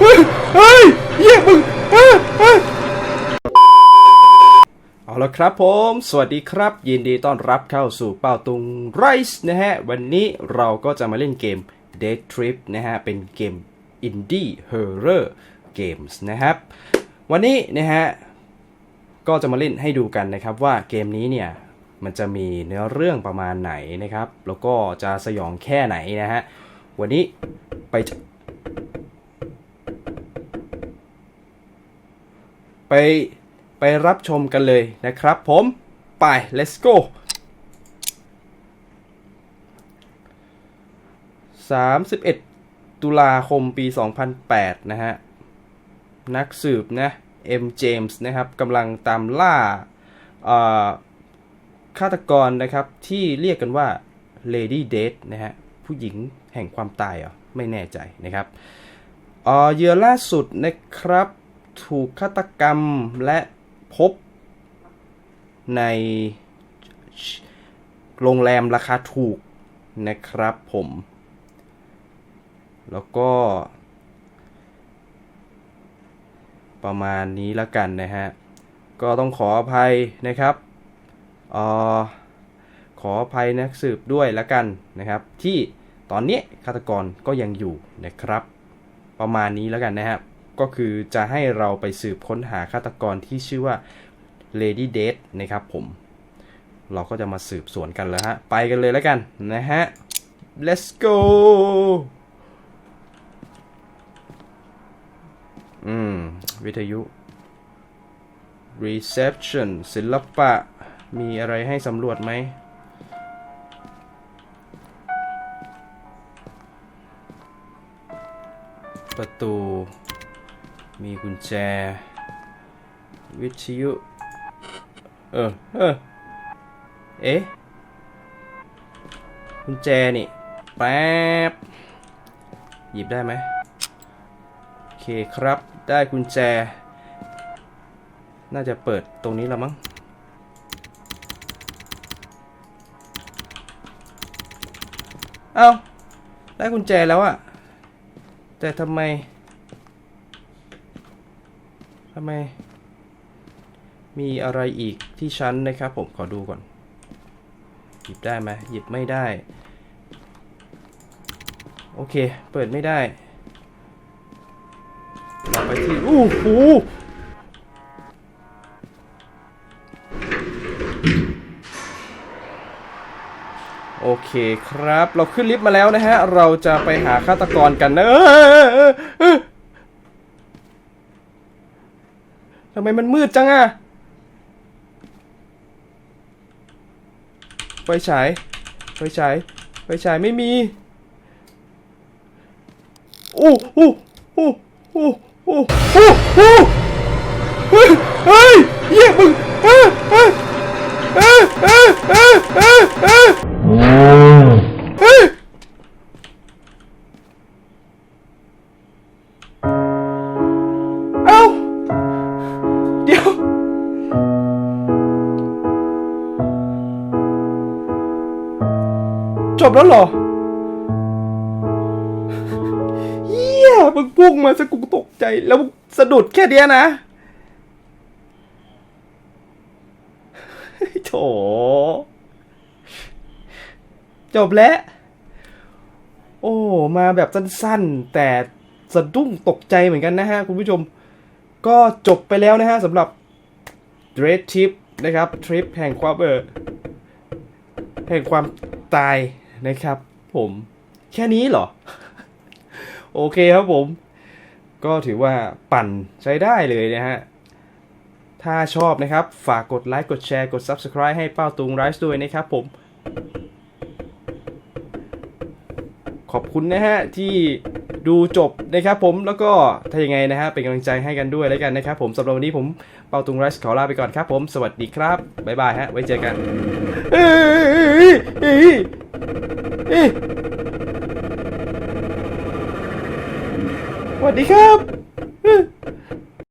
เฮ้ยเฮ้ยเยมึงเฮ้ยเฮ้ยเอาละครับผม สวัสดีครับ ยินดีต้อนรับเข้าสู่เป้าตุงไรส์นะฮะ วันนี้เราก็จะมาเล่นเกม Dead Trip นะฮะ เป็นเกม Indie Horror Games นะครับ วันนี้นะฮะ ก็จะมาเล่นให้ดูกันนะครับว่าเกมนี้เนี่ย มันจะมีเนื้อเรื่องประมาณไหนนะครับ แล้วก็จะสยองแค่ไหนนะฮะ วันนี้ไปเจ ไปไปรับชมกันเลยนะครับผมไป let's go 31ตุลาคมปี 2008 นะฮะ นักสืบนะ M James นะครับกำลังตามล่าฆาตกรนะครับที่เรียกกันว่า Lady Dead นะฮะ ผู้หญิงแห่งความตายเหรอ ไม่แน่ใจนะครับอ่อเหยื่อล่าสุดนะครับ ถูกฆาตกรรมและพบในโรงแรมราคาถูกนะครับผม แล้วก็ ประมาณนี้แล้วกันนะฮะ ก็ต้องขออภัยนะครับออขออภัยนักสืบด้วยแล้วกันนะครับ ที่ตอนนี้ฆาตกรก็ยังอยู่นะครับ ประมาณนี้แล้วกันนะครับ ก็คือจะให้เราไปสืบค้นหาฆาตกรที่ชื่อว่า Lady Dead นะครับผม เราก็จะมาสืบสวนกันแล้วฮะ ไปกันเลยแล้วกันนะฮะ let's go อืม วิทยุ reception ศิลปะ มีอะไรให้สำรวจไหม ประตู มีกุญแจ วิทยุ เออ เออ เอ๊ะ กุญแจนี่ แป๊บ หยิบได้ไหมโอเคครับ ได้กุญแจ น่าจะเปิดตรงนี้แล้วมั้ง เอ้า ได้กุญแจแล้วอะแต่ทำไม ทำไม มีอะไรอีกที่ชั้นนะครับ ผมขอดูก่อน หยิบได้ไหมหยิบไม่ได้ โอเค เปิดไม่ได้เราไปที่อู้หูโอเคครับ เราขึ้นลิฟต์มาแล้วนะฮะ เราจะไปหาฆาตกรกันนะเออยเอ้ย ทำไมมันมืดจังอะไฟฉาย ไฟฉาย ไฟฉายไม่มีโอ้โอ้โอ้โอ้โอ้โอ้ จบแล้วเหรอเฮียมึงพุ่งมาสกูตกใจ แล้วสะดุดแค่เนี้ยนะโถจบแล้ว โอ้ มาแบบสั้นๆ แต่สะดุ้งตกใจเหมือนกันนะฮะ คุณผู้ชม ก็จบไปแล้วนะฮะสำหรับ Dread Trip นะครับ ทริปแห่งความเออแห่งความตาย นะครับ ผมแค่นี้เหรอ โอเคครับผม ก็ถือว่าปั่นใช้ได้เลยนะฮะ ถ้าชอบนะครับ ฝากกดไลค์กดแชร์กด Subscribe ให้เป้าตุงไรส์ด้วยนะครับผม ขอบคุณนะฮะ ที่ดูจบนะครับผมแล้วก็ถ้ายังไงนะฮะเป็นกำลังใจให้กันด้วยแล้วกันนะครับผมสำหรับวันนี้ผมเปาตุงไรส์ขอลาไปก่อนครับผม สวัสดีครับ บ๊ายบายฮะ ไว้เจอกันเอ เอ้ยสวัสดีครับ